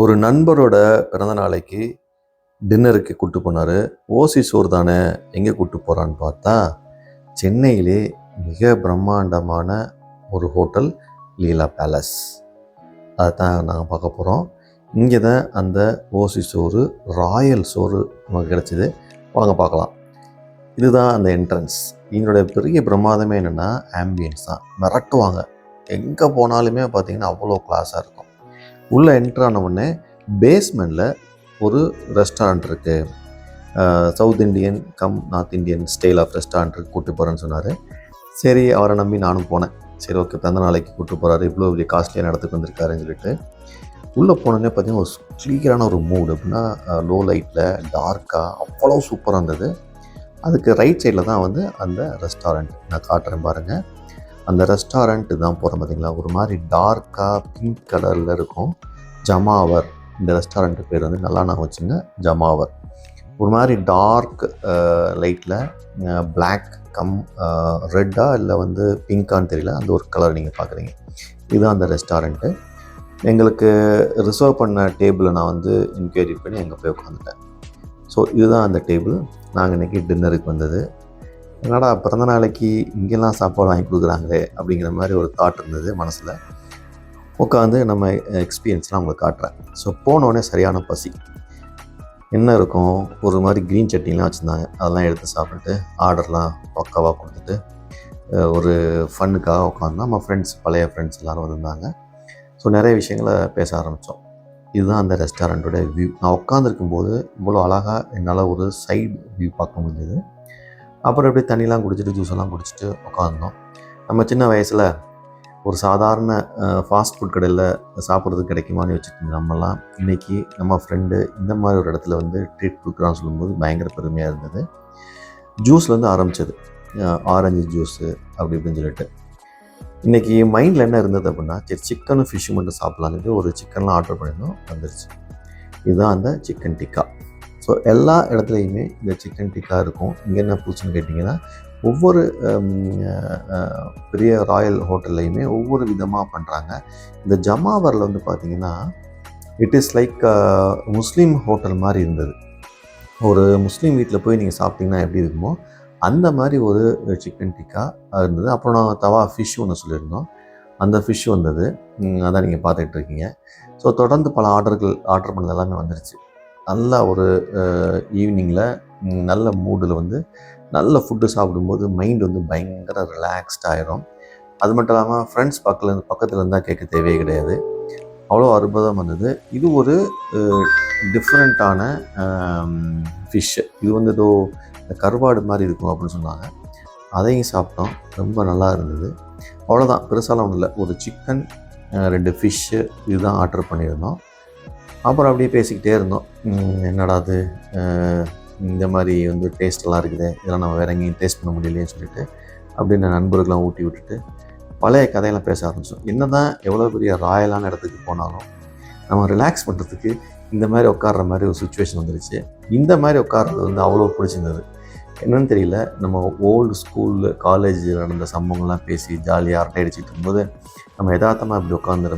ஒரு நண்பரோட பிறந்த நாளைக்கு டின்னருக்கு கூப்பிட்டு போனார். ஓசி சோறு தானே எங்கே கூப்பிட்டு போகிறான்னு பார்த்தா சென்னையிலே மிக பிரம்மாண்டமான ஒரு ஹோட்டல் லீலா பேலஸ். அதை தான் நாங்கள் பார்க்க போகிறோம் இங்கே தான் அந்த ஓசி சோறு ராயல் சோறு நமக்கு கிடச்சிது. வாங்க பார்க்கலாம். இதுதான் அந்த என்ட்ரன்ஸ் எங்களுடைய பெரிய பிரமாதமே என்னென்னா ஆம்பியன்ஸ் தான். மிரட்டுவாங்க. எங்கே போனாலுமே பார்த்தீங்கன்னா அவ்வளோ கிளாஸாக இருக்கும். உள்ளே என்ட்ரு உடனே பேஸ்மெண்ட்டில் ஒரு ரெஸ்டாரண்ட் இருக்குது south Indian cum north Indian style of ரெஸ்டாரண்ட்டுக்கு கூப்பிட்டு போகிறேன்னு சொன்னார். சரி அவரை நம்பி நானும் போனேன். சரி ஓகே பிறந்த நாளைக்கு கூப்பிட்டு போகிறாரு இவ்வளோ பெரிய காஸ்ட்லியாக நடத்துக்கு வந்திருக்காருன்னு சொல்லிட்டு உள்ளே போனோடனே பார்த்தீங்கன்னா ஒரு கிளியரான ஒரு மூடு அப்படின்னா லோ லைட்டில் டார்க்காக அவ்வளோ சூப்பராக இருந்தது. அதுக்கு ரைட் சைடில் தான் வந்து அந்த ரெஸ்டாரண்ட் நான் காட்டுறேன் பாருங்கள் அந்த ரெஸ்டாரண்ட் தான் போகிறோம் பார்த்தீங்களா ஒரு மாதிரி டார்க்காக பிங்க் கலரில் இருக்கும். ஜமாவர். இந்த ரெஸ்டாரண்ட்டு பேர் வந்து நல்லா நான் வச்சுங்க. ஜமாவர். ஒரு மாதிரி டார்க் லைட்டில் பிளாக் கம் ரெட்டா இல்லை வந்து பிங்கான்னு தெரியல. அந்த ஒரு கலர் நீங்கள் பார்க்குறீங்க இதுதான் அந்த ரெஸ்டாரண்ட்டு எங்களுக்கு ரிசர்வ் பண்ண டேபிளை நான் வந்து என்கொயரி பண்ணி அங்கே போய் உட்காந்துட்டேன் ஸோ இதுதான் அந்த டேபிள் நாங்கள் இன்றைக்கி டின்னருக்கு வந்தது. என்னடா பிறந்த நாளைக்கு இங்கெல்லாம் சாப்பாடு வாங்கி கொடுக்குறாங்களே அப்படிங்கிற மாதிரி ஒரு தாட் இருந்தது மனசில். உட்காந்து நம்ம எக்ஸ்பீரியன்ஸ்லாம் அவங்களை காட்டுறேன். ஸோ போனோடனே சரியான பசி. என்ன இருக்கும்? ஒரு மாதிரி க்ரீன் சட்னிலாம் வச்சுருந்தாங்க. அதெல்லாம் எடுத்து சாப்பிட்டுட்டு ஆர்டர்லாம் பக்காவாக கொடுத்துட்டு ஒரு ஃபன்னுக்காக உட்காந்து நம்ம ஃப்ரெண்ட்ஸ் பழைய ஃப்ரெண்ட்ஸ் எல்லோரும் வந்திருந்தாங்க. ஸோ நிறைய விஷயங்களை பேச ஆரம்பித்தோம் இதுதான் அந்த ரெஸ்டாரண்ட்டோட வியூ நான் உட்காந்துருக்கும் போது இவ்வளோ அழகாக என்னால் ஒரு சைடு வியூ பார்க்க முடிஞ்சது. அப்புறம் அப்படியே தண்ணிலாம் குடிச்சிட்டு ஜூஸ் எல்லாம் குடிச்சிட்டு உட்காந்தோம் நம்ம சின்ன வயசில் ஒரு சாதாரண ஃபாஸ்ட் ஃபுட் கடையில் சாப்பிட்றது கிடைக்குமான்னு வச்சுட்டு நம்மலாம் இன்றைக்கி நம்ம ஃப்ரெண்டு இந்த மாதிரி ஒரு இடத்துல வந்து ட்ரீட் கொடுக்குறான்னு சொல்லும்போது பயங்கர பெருமையாக இருந்தது. ஜூஸ்லேருந்து ஆரம்பித்தது ஆரஞ்சு ஜூஸு அப்படி இப்படின்னு சொல்லிட்டு. இன்றைக்கி மைண்டில் என்ன இருந்தது அப்படின்னா சரி சிக்கனும் ஃபிஷ்ஷும் மட்டும் சாப்பிட்லான்னு ஒரு சிக்கன்லாம் ஆர்டர் பண்ணியிருந்தோம். வந்துருச்சு. இதுதான் அந்த சிக்கன் டிக்கா ஸோ எல்லா இடத்துலையுமே இந்த சிக்கன் டிக்கா இருக்கும். இங்கே என்ன புதுசுன்னு கேட்டிங்கன்னா ஒவ்வொரு பெரிய ராயல் ஹோட்டல்லையுமே ஒவ்வொரு விதமாக பண்ணுறாங்க இந்த ஜமாவரில் வந்து பார்த்தீங்கன்னா it is like Muslim hotel மாதிரி இருந்தது. ஒரு முஸ்லீம் வீட்டில் போய் நீங்கள் சாப்பிட்டீங்கன்னா எப்படி இருக்குமோ அந்த மாதிரி ஒரு சிக்கன் டிக்கா இருந்தது. அப்புறம் நான் தவா ஃபிஷ் ஒன்று சொல்லியிருந்தோம். அந்த ஃபிஷ் வந்தது. அதான் நீங்கள் பார்த்துக்கிட்டு இருக்கீங்க. ஸோ தொடர்ந்து பல ஆர்டர்கள் ஆர்டர் பண்ணது எல்லாமே வந்துருச்சு. நல்லா ஒரு ஈவினிங்கில் நல்ல மூடில் வந்து நல்ல ஃபுட்டு சாப்பிடும்போது மைண்ட் வந்து பயங்கர ரிலாக்ஸ்ட் ஆகிரும் அது மட்டும் இல்லாமல் ஃப்ரெண்ட்ஸ் பக்கத்தில் பக்கத்தில் இருந்தால் கேட்க தேவையே கிடையாது. அவ்வளோ அற்புதம் வந்தது. இது ஒரு டிஃப்ரெண்ட்டான ஃபிஷ்ஷு இது வந்து ஏதோ கருவாடு மாதிரி இருக்கும் அப்படின்னு சொன்னாங்க. அதையும் சாப்பிட்டோம். ரொம்ப நல்லா இருந்தது. அவ்வளோதான் பெருசாலாம் ஒன்றும் இல்லை. ஒரு சிக்கன் ரெண்டு ஃபிஷ்ஷு இதுதான் ஆர்டர் பண்ணியிருந்தோம். அப்புறம் அப்படியே பேசிக்கிட்டே இருந்தோம். என்னடா அது? இந்த மாதிரி வந்து டேஸ்ட்லாம் இருக்குது. இதெல்லாம் நம்ம வேற எங்கேயும் டேஸ்ட் பண்ண முடியலையேன்னு சொல்லிட்டு அப்படின்னு நண்பர்கள்லாம் ஊட்டி விட்டுட்டு பழைய கதையெல்லாம் பேச ஆரம்பித்தோம் என்ன தான் எவ்வளோ பெரிய ராயலான இடத்துக்கு போனாலும் நம்ம ரிலாக்ஸ் பண்ணுறதுக்கு இந்த மாதிரி உட்கார்ற மாதிரி ஒரு சுச்சுவேஷன் வந்துருச்சு. இந்த மாதிரி உட்கார்றது வந்து அவ்வளோ பிடிச்சிருந்தது. என்னன்னு தெரியல. நம்ம ஓல்டு ஸ்கூலில் காலேஜில் நடந்த சம்பவங்கள்லாம் பேசி ஜாலியாக அரட்டை அடிச்சுட்டு இருக்கும்போது நம்ம யதார்த்தமாக இப்படி உட்காந்துற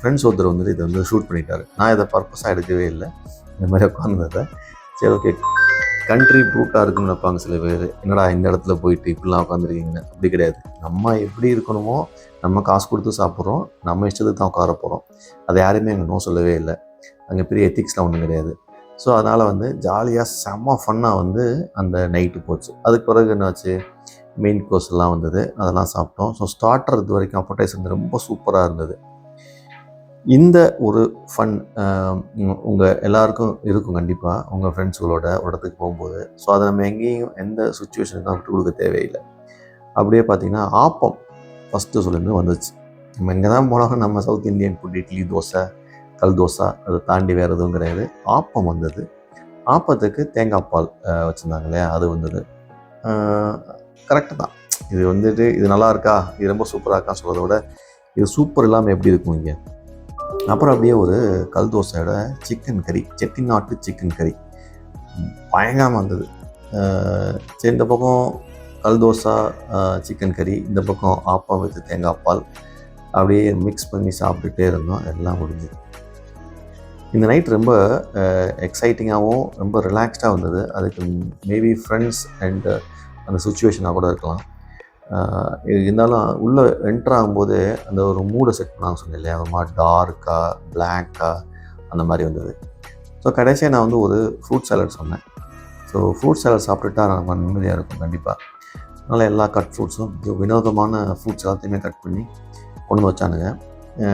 ஃப்ரெண்ட்ஸ் ஒருத்தர் வந்துட்டு இதை வந்து ஷூட் பண்ணிட்டாரு. நான் இதை பர்பஸாக எடுக்கவே இல்லை. இந்த மாதிரி உட்காந்துருந்ததை சரி ஓகே கண்ட்ரி ப்ரூட்டாக இருக்குன்னு நினைப்பாங்க சில பேர். என்னடா இந்த இடத்துல போயிட்டு இப்படிலாம் உட்காந்துருக்கீங்க அப்படி கிடையாது. நம்ம எப்படி இருக்கணுமோ நம்ம காசு கொடுத்து சாப்பிட்றோம். நம்ம இஷ்டத்துக்கு தான் உட்கார போகிறோம் அதை யாருமே அங்கே நோ சொல்லவே இல்லை. அங்கே பெரிய எத்திக்ஸ்லாம் ஒன்றும் கிடையாது. ஸோ அதனால் வந்து ஜாலியாக செம்ம ஃபன்னாக வந்து அந்த நைட்டு போச்சு. அதுக்கு பிறகு என்னாச்சு? மெயின் கோஸ் எல்லாம் வந்தது. அதெல்லாம் சாப்பிட்டோம். ஸோ ஸ்டார்டர் இது வரைக்கும் அப்படைஸ் வந்து ரொம்ப சூப்பராக இருந்தது. இந்த ஒரு ஃபன் உங்கள் எல்லாருக்கும் இருக்கும் கண்டிப்பாக உங்கள் ஃப்ரெண்ட்ஸுகளோட ஒரு இடத்துக்கு போகும்போது. ஸோ அதை நம்ம எங்கேயும் எந்த சுச்சுவேஷனுக்கும் விட்டு கொடுக்க தேவையில்லை. அப்படியே பார்த்தீங்கன்னா ஆப்பம் ஃபஸ்ட்டு சொல்லுமே வந்துச்சு. நம்ம எங்கே தான் போனாலும் நம்ம south Indian food idli dosa கல் தோசை அதை தாண்டி வேறு எதுவும் கிடையாது. ஆப்பம் வந்தது. ஆப்பத்துக்கு தேங்காய் பால் வச்சுருந்தாங்க இல்லையா? அது வந்தது. கரெக்டு தான். இது வந்துட்டு இது நல்லா இருக்கா? இது ரொம்ப சூப்பராக இருக்கா சொல்கிறத விட இது சூப்பர் இல்லாமல் எப்படி இருக்கும் இங்கே? அப்புறம் அப்படியே ஒரு கல் தோசையோட சிக்கன் கறி செட்டிநாட்டு சிக்கன் கறி பயங்காமல் வந்தது. சரி இந்த பக்கம் கல் தோசை சிக்கன் கறி இந்த பக்கம் ஆப்பம் வித்து தேங்காய் பால் அப்படியே மிக்ஸ் பண்ணி சாப்பிட்டுட்டே இருந்தோம். எல்லாம் முடிஞ்சுது. இந்த நைட் ரொம்ப எக்ஸைட்டிங்காகவும் ரொம்ப ரிலாக்ஸ்டாக வந்தது அதுக்கு மேபி ஃப்ரெண்ட்ஸ் அண்டு அந்த சுச்சுவேஷனாக கூட இருக்கலாம். இருந்தாலும் உள்ளே என்டர் ஆகும்போது அந்த ஒரு மூடை செட் பண்ணாங்க சொன்னேன் இல்லையா? ஒரு மாதிரி டார்க்காக பிளாக்காக அந்த மாதிரி வந்தது. ஸோ கடைசியாக நான் வந்து ஒரு ஃப்ரூட் சாலட் சொன்னேன். ஸோ ஃப்ரூட் சாலட் சாப்பிட்டுட்டா நம்ம நிம்மதியாக இருக்கும் கண்டிப்பாக அதனால் எல்லா கட் ஃப்ரூட்ஸும் வினோதமான ஃப்ரூட்ஸ் எல்லாத்தையுமே கட் பண்ணி கொண்டு வச்சானுங்க.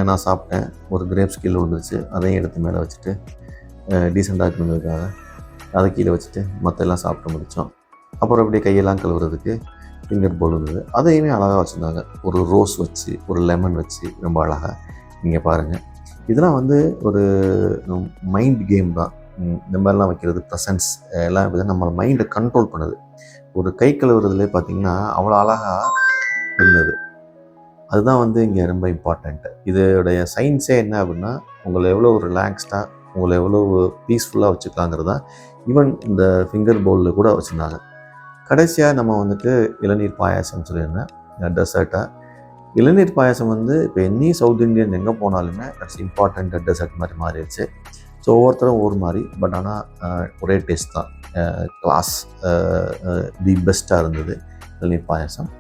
நான் சாப்பிட்டேன். ஒரு கிரேப்ஸ் கீழே விழுந்துருச்சு. அதையும் எடுத்து மேலே வச்சுட்டு டீசெண்டாக இருக்கணுங்கிறதுக்காக அதை கீழே வச்சுட்டு மற்ற எல்லாம் சாப்பிட்டு முடித்தோம். அப்புறம் அப்படியே கையெல்லாம் கழுவுறதுக்கு ஃபிங்கர் போல் இருந்தது. அதையுமே அழகாக வச்சுருந்தாங்க. ஒரு ரோஸ் வச்சு ஒரு லெமன் வச்சு ரொம்ப அழகாக நீங்கள் பாருங்கள் இதெல்லாம் வந்து ஒரு மைண்ட் கேம் தான். இந்த மாதிரிலாம் வைக்கிறது ப்ரெசன்ஸ் எல்லாம் இப்படி நம்ம மைண்டை கண்ட்ரோல் பண்ணுது. ஒரு கை கழுவுறதுலே பார்த்தீங்கன்னா அவ்வளோ அழகாக இருந்தது. அதுதான் வந்து இங்கே ரொம்ப இம்பார்ட்டண்ட்டு இதோடைய சயின்ஸே என்ன அப்படின்னா உங்களை எவ்வளோ ரிலாக்ஸ்டாக உங்களை எவ்வளோ பீஸ்ஃபுல்லாக வச்சுக்கலாங்கிறது தான் ஈவன் இந்த ஃபிங்கர் பவுலில் கூட வச்சுருந்தாங்க. கடைசியாக நம்ம வந்துட்டு இளநீர் பாயாசம் சொல்லியிருந்தேன். டெசர்ட்டாக இளநீர் பாயாசம் வந்து இப்போ எனி சவுத் இந்தியன் எங்கே போனாலுமே தட்ஸ் இம்பார்ட்டண்ட் டெசர்ட் மாதிரி மாறிடுச்சு. ஸோ ஒவ்வொருத்தரும் ஒவ்வொரு மாதிரி பட் ஆனால் ஒரே டேஸ்ட் தான். கிளாஸ் தி பெஸ்ட்டாக இருந்தது இளநீர் பாயாசம்.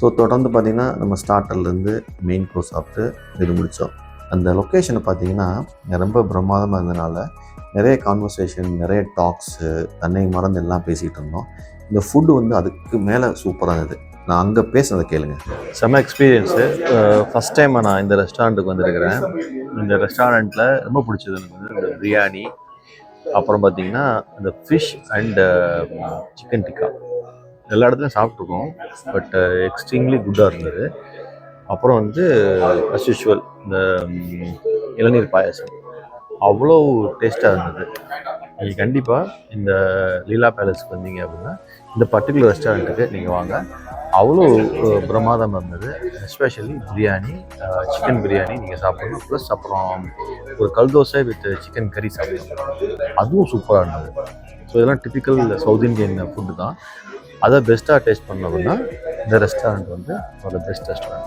ஸோ தொடர்ந்து பார்த்திங்கன்னா நம்ம ஸ்டார்டர்லேருந்து மெயின் கோர்ஸ் சாப்பிட்டு இது முடித்தோம் அந்த லொக்கேஷனை பார்த்தீங்கன்னா ரொம்ப பிரமாதமாக இருந்தனால நிறைய கான்வர்சேஷன் நிறைய டாக்ஸு தன்னை மறந்து எல்லாம் பேசிகிட்டு இருந்தோம். இந்த ஃபுட்டு வந்து அதுக்கு மேலே சூப்பராக இருந்தது. நான் அங்கே பேசுனதை கேளுங்க. செம்ம எக்ஸ்பீரியன்ஸு ஃபஸ்ட் டைம் நான் இந்த ரெஸ்டாரண்ட்டுக்கு வந்திருக்கிறேன். இந்த ரெஸ்டாரண்ட்டில் ரொம்ப பிடிச்சது எனக்கு வந்து பிரியாணி அப்புறம் பார்த்தீங்கன்னா இந்த ஃபிஷ் அண்டு சிக்கன் டிக்கா எல்லா இடத்துலையும் சாப்பிட்ருக்கோம் பட் எக்ஸ்ட்ரீம்லி uh, குட்டாக இருந்தது. அப்புறம் வந்து அஸ் யூஷுவல் இந்த இளநீர் பாயாசம். அவ்வளோ டேஸ்ட்டாக இருந்தது. நீங்கள் கண்டிப்பாக இந்த லீலா பேலஸ்க்கு வந்தீங்க அப்படின்னா இந்த பர்டிகுலர் ரெஸ்டாரண்ட்டுக்கு நீங்கள் வாங்க. அவ்வளோ பிரமாதம் இருந்தது. எஸ்பெஷலி பிரியாணி சிக்கன் பிரியாணி நீங்கள் சாப்பிடணும். ப்ளஸ் அப்புறம் ஒரு கல் தோசை வித் சிக்கன் கறி சாப்பிடணும். அதுவும் சூப்பராக இருந்தது. ஸோ இதெல்லாம் டிப்பிக்கல் சவுத் இந்தியன் ஃபுட்டு தான். அதை பெஸ்ட்டாக டேஸ்ட் பண்ணோம் இந்த ரெஸ்டாரண்ட் வந்து ஒரு பெஸ்ட் ரெஸ்டாரண்ட்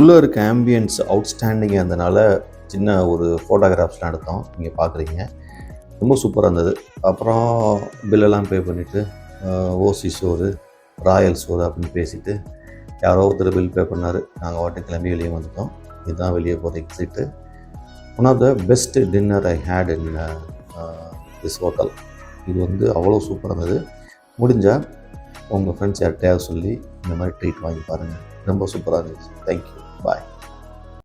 உள்ளே இருக்க ஆம்பியன்ஸ் அவுட்ஸ்டாண்டிங்காக இருந்தனால சின்ன ஒரு ஃபோட்டோகிராஃப்ஸ்லாம் எடுத்தோம். நீங்கள் பார்க்குறீங்க ரொம்ப சூப்பராக இருந்தது. அப்புறம் பில்லெல்லாம் பே பண்ணிவிட்டு ஓசி சோறு ராயல் சோறு அப்படின்னு பேசிட்டு யாரோ ஒருத்தர் பில் பே பண்ணார். நாங்கள் வாட்டி கிளம்பி வெளியே வந்துட்டோம். இதுதான் வெளியே போகிற exit one of the best dinner I had in this hotel இது வந்து அவ்வளோ சூப்பராக இருந்தது. முடிஞ்சால் உங்கள் ஃப்ரெண்ட்ஸ் யார்கிட்டையாவது சொல்லி இந்த மாதிரி ட்ரீட் வாங்கி பாருங்கள் ரொம்ப சூப்பராக இருந்துச்சு. Thank you bye